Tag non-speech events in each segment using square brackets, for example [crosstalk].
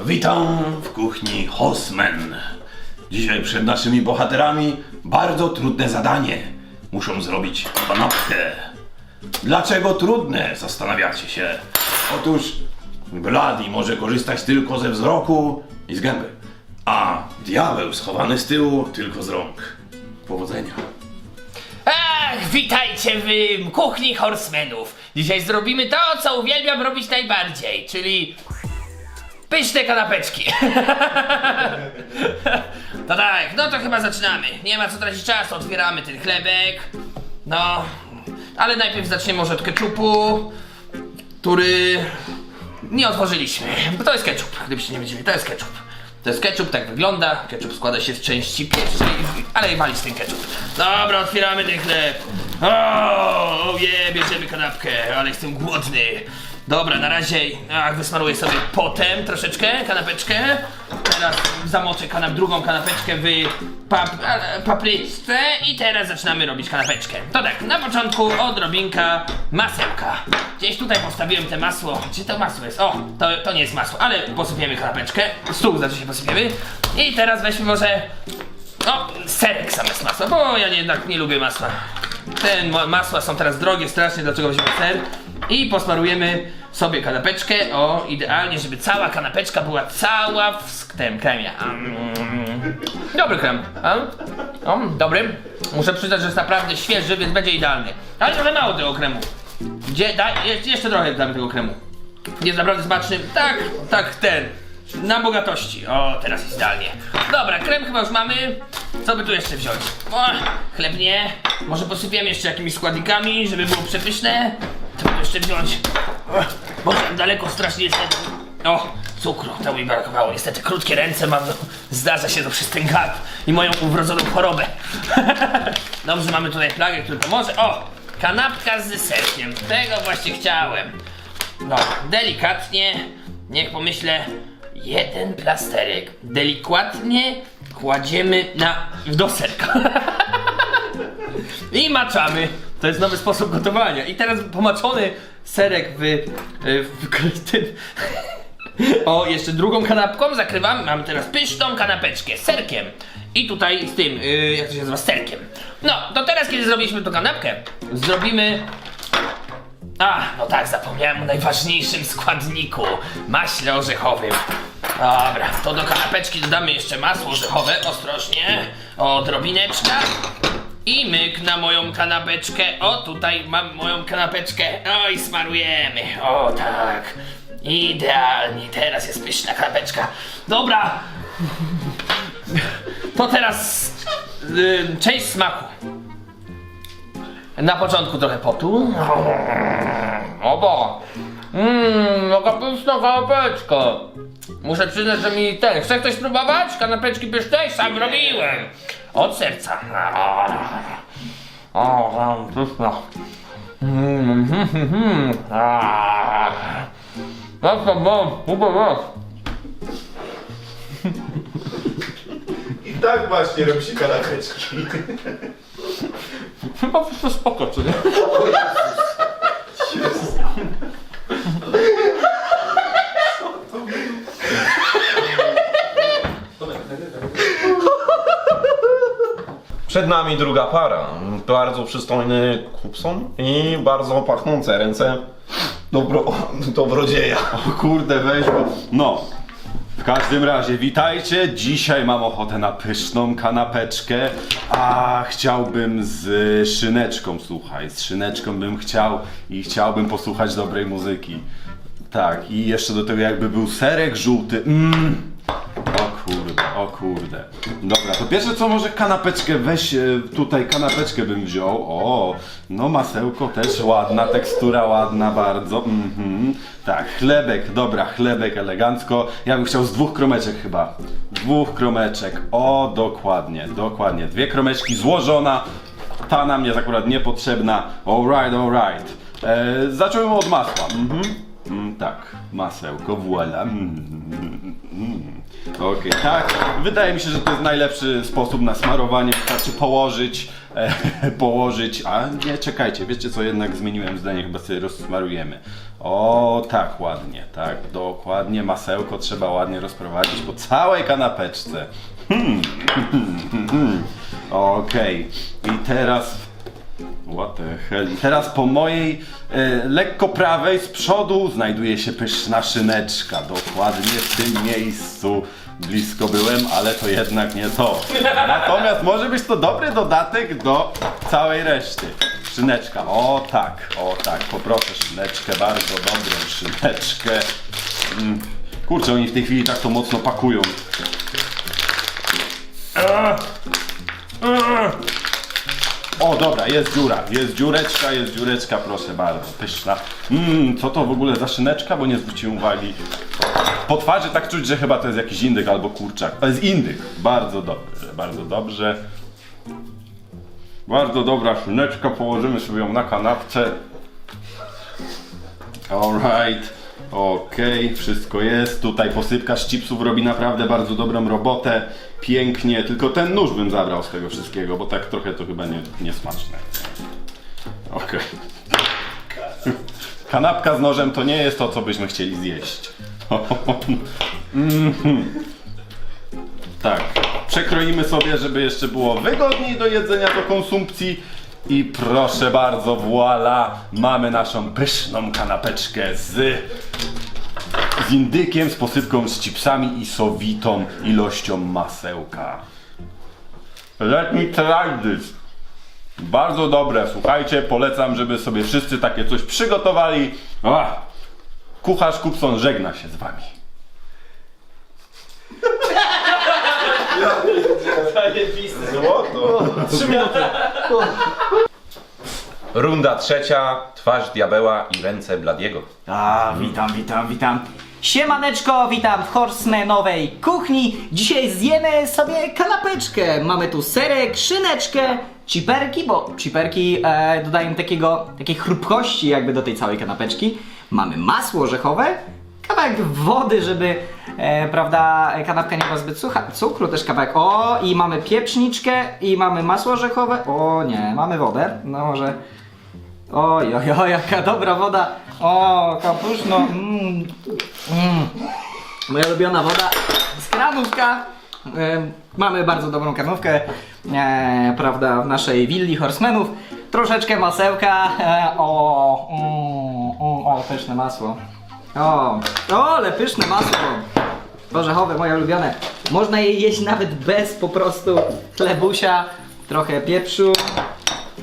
Witam w kuchni Hosmen. Dzisiaj przed naszymi bohaterami bardzo trudne zadanie. Muszą zrobić kanapkę. Dlaczego trudne? Zastanawiacie się. Otóż Bloody może korzystać tylko ze wzroku i z gęby, a diabeł schowany z tyłu tylko z rąk. Powodzenia. Ach, witajcie w kuchni horsemenów. Dzisiaj zrobimy to, co uwielbiam robić najbardziej, czyli pyszne kanapeczki. [laughs] no tak, no to chyba zaczynamy. Nie ma co tracić czasu, otwieramy ten chlebek. No, ale najpierw zaczniemy może od ketchupu, który nie otworzyliśmy. Bo to jest ketchup, gdybyście nie wiedzieli, to jest ketchup. To jest ketchup, tak wygląda. Ketchup składa się z części pierwszej, ale walić ten ketchup. Dobra, otwieramy ten chleb. O, je, bierzemy kanapkę, ale jestem głodny. Dobra, na razie ach, wysmaruję sobie potem troszeczkę kanapeczkę. Teraz zamoczę kanap, drugą kanapeczkę w pap, e, papryczce i teraz zaczynamy robić kanapeczkę. To tak, na początku odrobinka masełka. Gdzieś tutaj postawiłem te masło. Gdzie to masło jest? O, to, to nie jest masło, ale posypiemy kanapeczkę. Stół znaczy się posypiemy. I teraz weźmy może o, serek zamiast masła, bo ja jednak nie lubię masła. Te ma- masła są teraz drogie strasznie, dlaczego weźmiemy ser? I posmarujemy sobie kanapeczkę, o, idealnie, żeby cała kanapeczka była cała w tym kremie. Dobry krem? O, dobry. Muszę przyznać, że jest naprawdę świeży, więc będzie idealny. Ale trochę mało tego kremu. Gdzie, daj, je- jeszcze trochę damy tego kremu. Jest naprawdę smaczny. Tak, tak, ten. Na bogatości. O, teraz jest idealnie. Dobra, krem chyba już mamy. Co by tu jeszcze wziąć? O, chleb nie. Może posypiemy jeszcze jakimiś składnikami, żeby było przepyszne. Co by tu jeszcze wziąć? O, Boże, daleko strasznie niestety. O, cukru, to mi brakowało. Niestety krótkie ręce mam, zdarza się to przez ten i moją uwrodzoną chorobę. [laughs] Dobrze, mamy tutaj plagę, który pomoże. O, kanapka z serkiem. Tego właśnie chciałem. No, delikatnie, niech pomyślę, jeden plasterek. Delikatnie kładziemy na do serka. I maczamy. To jest nowy sposób gotowania. I teraz pomaczony serek w, w, tym. O, jeszcze drugą kanapką zakrywamy. Mamy teraz pyszną kanapeczkę z serkiem. I tutaj z tym, yy, jak to się nazywa, serkiem. No, to teraz, kiedy zrobiliśmy tą kanapkę, zrobimy a, no tak, zapomniałem o najważniejszym składniku maśle orzechowym. Dobra, to do kanapeczki dodamy jeszcze masło orzechowe, ostrożnie. Odrobineczka. I myk na moją kanapeczkę. O, tutaj mam moją kanapeczkę. O, i smarujemy. O, tak. Idealnie, teraz jest pyszna kanapeczka. Dobra. To teraz y, część smaku. Na początku trochę potu. Obo. Mmm, jaka pyszna kanapeczka. Muszę przyznać, że mi ten. Chce ktoś spróbować? Kanapeczki pysznej? Sam robiłem. Od serca. O, pyszna. Mmm, hmm, hmm, hmm. Jak to mam? I tak właśnie robi się kanapeczki. Chyba wszystko spoko, czy nie? Przed nami druga para. Bardzo przystojny kupson i bardzo pachnące ręce dobro, dobrodzieja. O kurde, weź go. No. W każdym razie, witajcie. Dzisiaj mam ochotę na pyszną kanapeczkę, a chciałbym z szyneczką, słuchaj, z szyneczką bym chciał i chciałbym posłuchać dobrej muzyki. Tak, i jeszcze do tego jakby był serek żółty. Mmm. O kurde. Dobra, to pierwsze co może kanapeczkę weź, e, tutaj kanapeczkę bym wziął. O, no masełko też ładna, tekstura ładna bardzo. Mhm. Tak, chlebek, dobra, chlebek elegancko. Ja bym chciał z dwóch kromeczek chyba. Dwóch kromeczek. O, dokładnie, dokładnie. Dwie kromeczki złożona. Ta nam jest akurat niepotrzebna. Alright, alright. E, zacząłem od masła. Mhm. Mm, tak, masełko, voila. Mm. Mm. Okej, tak. Wydaje mi się, że to jest najlepszy sposób na smarowanie. Wystarczy położyć, e, [laughs] położyć. A nie, czekajcie, wiecie co? Jednak zmieniłem zdanie, chyba sobie rozsmarujemy. O, tak, ładnie, tak, dokładnie. Masełko trzeba ładnie rozprowadzić po całej kanapeczce. Hmm. Okej, i teraz What the hell? I teraz po mojej e, lekko prawej z przodu znajduje się pyszna szyneczka. Dokładnie w tym miejscu. Blisko byłem, ale to jednak nie to. Natomiast może być to dobry dodatek do całej reszty. Szyneczka, o tak, o tak, poproszę szyneczkę, bardzo dobrą szyneczkę. Mm. Kurczę, oni w tej chwili tak to mocno pakują. O, dobra, jest dziura, jest dziureczka, jest dziureczka, proszę bardzo, pyszna. Mmm, co to w ogóle za szyneczka, bo nie zwróciłem uwagi. Po twarzy tak czuć, że chyba to jest jakiś indyk albo kurczak. To jest indyk, bardzo dobrze, bardzo dobrze. Bardzo dobra szyneczka, położymy sobie ją na kanapce. Alright, okej, wszystko jest. Tutaj posypka z chipsów robi naprawdę bardzo dobrą robotę. Pięknie, tylko ten nóż bym zabrał z tego wszystkiego, bo tak trochę to chyba nie, niesmaczne. Okej. [laughs] Kanapka z nożem to nie jest to, co byśmy chcieli zjeść. [laughs] Mhm. Tak, przekroimy sobie, żeby jeszcze było wygodniej do jedzenia, do konsumpcji. I proszę bardzo, voila, mamy naszą pyszną kanapeczkę z, z indykiem, z posypką z chipsami i sowitą ilością masełka. Let me try this. Bardzo dobre, słuchajcie, polecam, żeby sobie wszyscy takie coś przygotowali. Ach, kucharz Kupson żegna się z wami. [laughs] Runda trzecia, twarz diabeła i ręce Bladiego. A, witam, witam, witam. Siemaneczko, witam w Horsemanowej kuchni. Dzisiaj zjemy sobie kanapeczkę. Mamy tu serek, szyneczkę, ciperki, bo ciperki e, dodają takiego, takiej chrupkości jakby do tej całej kanapeczki. Mamy masło orzechowe, kawałek wody, żeby, e, prawda, kanapka nie była zbyt sucha, cukru też kawałek, o i mamy pieprzniczkę i mamy masło orzechowe, o nie, mamy wodę, no może... Oj, oj, oj, jaka dobra woda. O, kapuszno. Mm, mm. Moja ulubiona woda z kranówka. E, mamy bardzo dobrą kranówkę, e, prawda, w naszej willi horsemenów. Troszeczkę masełka. E, o, mm, mm, o, pyszne masło. O, o, ale pyszne masło. Orzechowe, moje ulubione. Można je jeść nawet bez po prostu chlebusia, trochę pieprzu,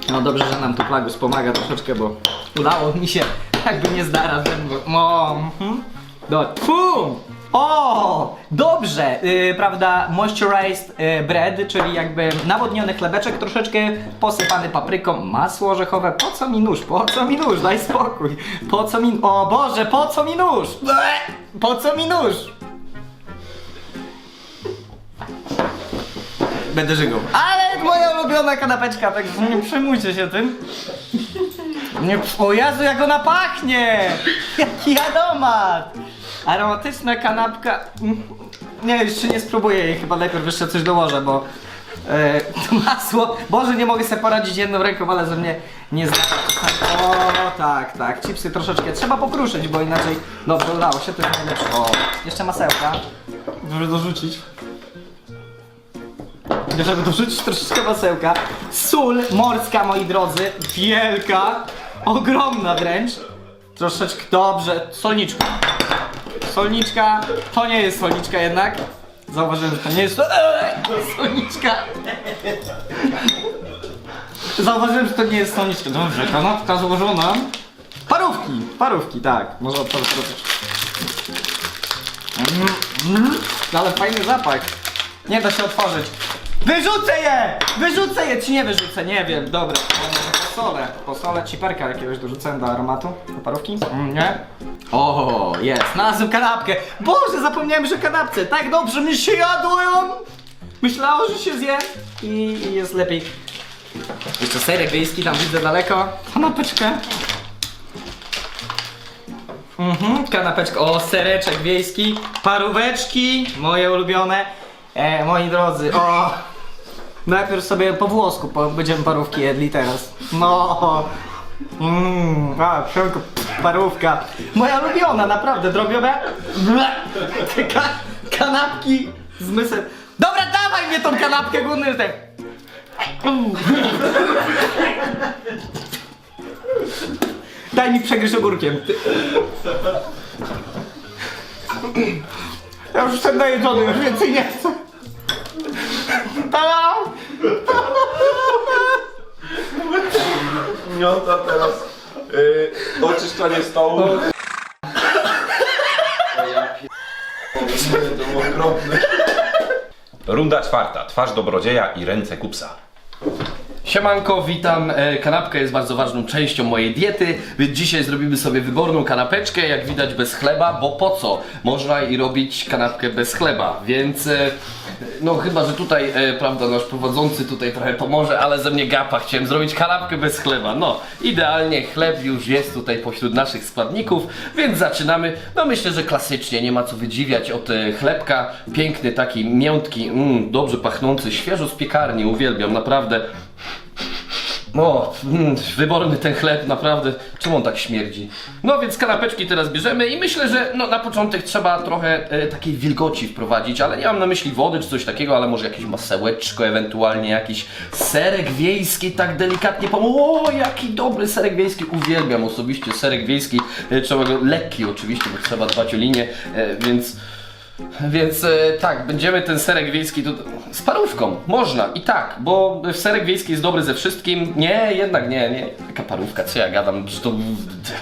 no dobrze, że nam tu Plagus pomaga troszeczkę, bo udało mi się jakby nie zdara zębu. O, mhm. Do, Fu! O, dobrze, yy, prawda, moisturized yy, bread, czyli jakby nawodniony chlebeczek, troszeczkę posypany papryką, masło orzechowe. Po co mi nóż? Po co mi nóż? Daj spokój. Po co mi... O Boże, po co mi nóż? Ble! Po co mi nóż? Będę żygał. Ale moja ulubiona kanapeczka, także nie przejmujcie się tym. Nie, o Jezu, jak ona pachnie! Jaki aromat! Aromatyczna kanapka. Nie, jeszcze nie spróbuję jej, chyba najpierw jeszcze coś dołożę, bo e, [laughs] to masło. Boże, nie mogę sobie poradzić jedną ręką, ale ze mnie nie zna. O, tak, tak. Chipsy troszeczkę trzeba pokruszyć, bo inaczej. Dobrze, udało się, to jest najlepsze. O, jeszcze masełka. Żeby dorzucić. Żeby dorzucić troszeczkę masełka. Sól morska, moi drodzy. Wielka. Ogromna wręcz. Troszeczkę, dobrze. Solniczka. Solniczka. To nie jest solniczka jednak. Zauważyłem, że to nie jest to... Eee, solniczka. Zauważyłem, że to nie jest solniczka. Dobrze, kanapka złożona. Parówki. Parówki, tak. Otworzyć troszeczkę. Mm, mm, ale fajny zapach. Nie da się otworzyć. Wyrzucę je! Wyrzucę je, czy nie wyrzucę? Nie wiem, dobra. Posolę, posolę ciperka jakiegoś dorzucę do aromatu, do parówki? Mm, nie? O, jest, znalazłem kanapkę. Boże, zapomniałem, że kanapce. Tak dobrze mi się jadło ją. Myślało, że się zje i, i jest lepiej. Jeszcze serek wiejski tam widzę daleko. Kanapeczkę. Mhm, kanapeczka, o sereczek wiejski, paróweczki, moje ulubione. E, moi drodzy, o. Najpierw sobie po włosku, po, będziemy parówki jedli teraz. No. Mmm, a, wszelko, parówka. Moja ulubiona, naprawdę, drobiowe. Ble. Te ka kanapki z mysem. Dobra, dawaj mnie tą kanapkę, głodny jestem. Daj mi przegryźć ogórkiem. Ja już jestem najedzony, już więcej nie chcę. No to teraz yy, oczyszczanie stołu. Runda czwarta. Twarz dobrodzieja i ręce kupsa. Siemanko, witam. E, Kanapka jest bardzo ważną częścią mojej diety, więc dzisiaj zrobimy sobie wyborną kanapeczkę, jak widać bez chleba, bo po co? Można i robić kanapkę bez chleba, więc e, no chyba, że tutaj, e, prawda, nasz prowadzący tutaj trochę pomoże, ale ze mnie gapa, chciałem zrobić kanapkę bez chleba. No, idealnie, chleb już jest tutaj pośród naszych składników, więc zaczynamy. No myślę, że klasycznie, nie ma co wydziwiać od chlebka. Piękny taki, miętki, mm, dobrze pachnący, świeżo z piekarni, uwielbiam, naprawdę. O, mm, wyborny ten chleb, naprawdę. Czemu on tak śmierdzi? No więc kanapeczki teraz bierzemy i myślę, że no, na początek trzeba trochę e, takiej wilgoci wprowadzić, ale nie mam na myśli wody czy coś takiego, ale może jakieś masełeczko, ewentualnie jakiś serek wiejski, tak delikatnie pomóc. O, jaki dobry serek wiejski, uwielbiam osobiście serek wiejski. E, trzeba go lekki oczywiście, bo trzeba dbać o linię, e, więc... Więc e, tak, będziemy ten serek wiejski tu z parówką. Można i tak, bo serek wiejski jest dobry ze wszystkim. Nie, jednak nie, nie. Jaka parówka, co ja gadam? Czy to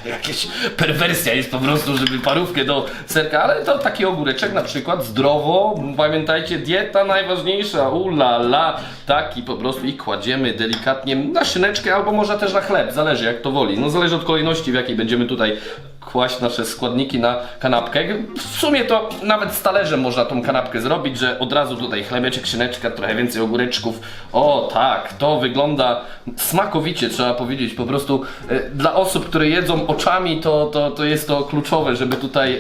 jakaś perwersja jest po prostu, żeby parówkę do serka, ale to taki ogóreczek na przykład, zdrowo. Pamiętajcie, dieta najważniejsza. Ula la, taki po prostu i kładziemy delikatnie na szyneczkę albo można też na chleb, zależy jak to woli. No zależy od kolejności, w jakiej będziemy tutaj kłaść nasze składniki na kanapkę. W sumie to nawet z talerzem można tą kanapkę zrobić, że od razu tutaj chlebeczek, szyneczka, trochę więcej ogóreczków. O tak, to wygląda smakowicie, trzeba powiedzieć. Po prostu e, dla osób, które jedzą oczami, to, to, to jest to kluczowe, żeby tutaj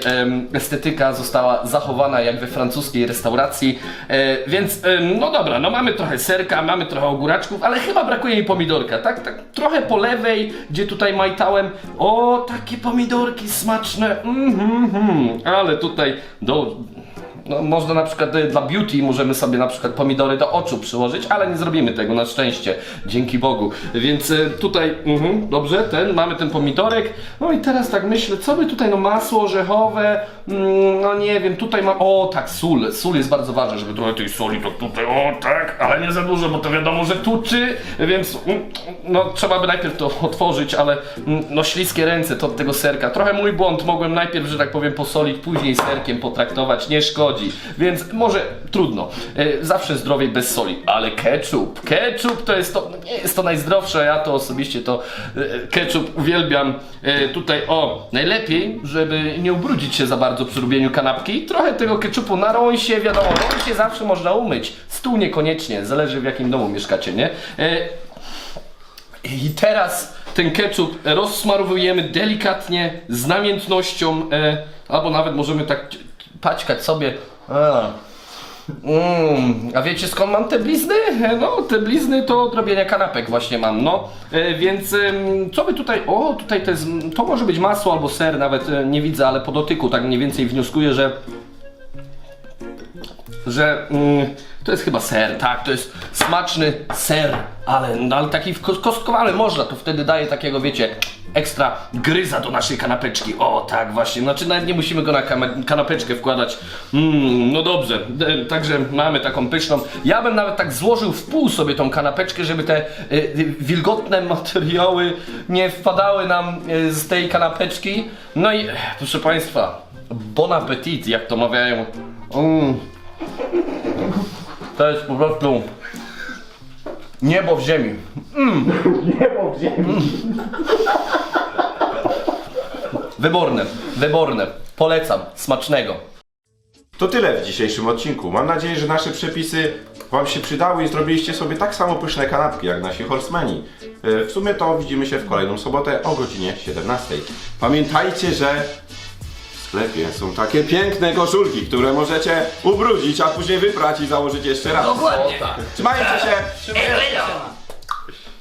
estetyka została zachowana jak we francuskiej restauracji. E, więc em, no dobra, no mamy trochę serka, mamy trochę ogóraczków, ale chyba brakuje mi pomidorka, tak? tak trochę po lewej, gdzie tutaj majtałem. O, takie pomidorki smaczne. Mhm, mhm. Ale tutaj do no, można na przykład y, dla beauty możemy sobie na przykład pomidory do oczu przyłożyć, ale nie zrobimy tego na szczęście, dzięki Bogu. Więc y, tutaj, mhm, dobrze, ten, mamy ten pomidorek. No i teraz tak myślę, co by tutaj, no masło orzechowe, mm, no nie wiem, tutaj mam, o tak, sól. Sól jest bardzo ważna, żeby trochę tej soli to tutaj, o tak, ale nie za dużo, bo to wiadomo, że tuczy, więc mm, no trzeba by najpierw to otworzyć, ale mm, no śliskie ręce to od tego serka. Trochę mój błąd, mogłem najpierw, że tak powiem, posolić, później serkiem potraktować, nie szkodzi. Więc może trudno. E, zawsze zdrowiej bez soli, ale ketchup. Ketchup to jest to, no nie jest to najzdrowsze, ja to osobiście to e, ketchup uwielbiam. E, tutaj o, najlepiej, żeby nie ubrudzić się za bardzo przy robieniu kanapki. Trochę tego ketchupu na rąsie, wiadomo, rąsie zawsze można umyć. Stół niekoniecznie, zależy w jakim domu mieszkacie, nie? I teraz ten ketchup rozsmarowujemy delikatnie, z namiętnością, albo nawet możemy tak paćkać sobie. A. Mm, a wiecie skąd mam te blizny? E, No, te blizny to od robienia kanapek właśnie mam, no. E, więc em, co by tutaj, o tutaj to jest, to może być masło albo ser, nawet e, nie widzę, ale po dotyku tak mniej więcej wnioskuję, że że mm, to jest chyba ser, tak, to jest smaczny ser, ale, no, ale taki kostkowany można, to wtedy daje takiego, wiecie, ekstra gryza do naszej kanapeczki. O, tak właśnie, znaczy nawet nie musimy go na kanapeczkę wkładać. Mm, no dobrze, e, także mamy taką pyszną. Ja bym nawet tak złożył w pół sobie tą kanapeczkę, żeby te e, wilgotne materiały nie wpadały nam e, z tej kanapeczki. No i, e, proszę Państwa, bon appetit, jak to mawiają. Mm. To jest po prostu niebo w ziemi. Niebo w ziemi. Wyborne, wyborne. Polecam, smacznego. To tyle w dzisiejszym odcinku. Mam nadzieję, że nasze przepisy Wam się przydały i zrobiliście sobie tak samo pyszne kanapki jak nasi horsemeni. E, W sumie to widzimy się w kolejną sobotę o godzinie 17. Pamiętajcie, że sklepie są takie piękne koszulki, które możecie ubrudzić, a później wyprać i założyć jeszcze raz. Dokładnie. Trzymajcie się! Elo.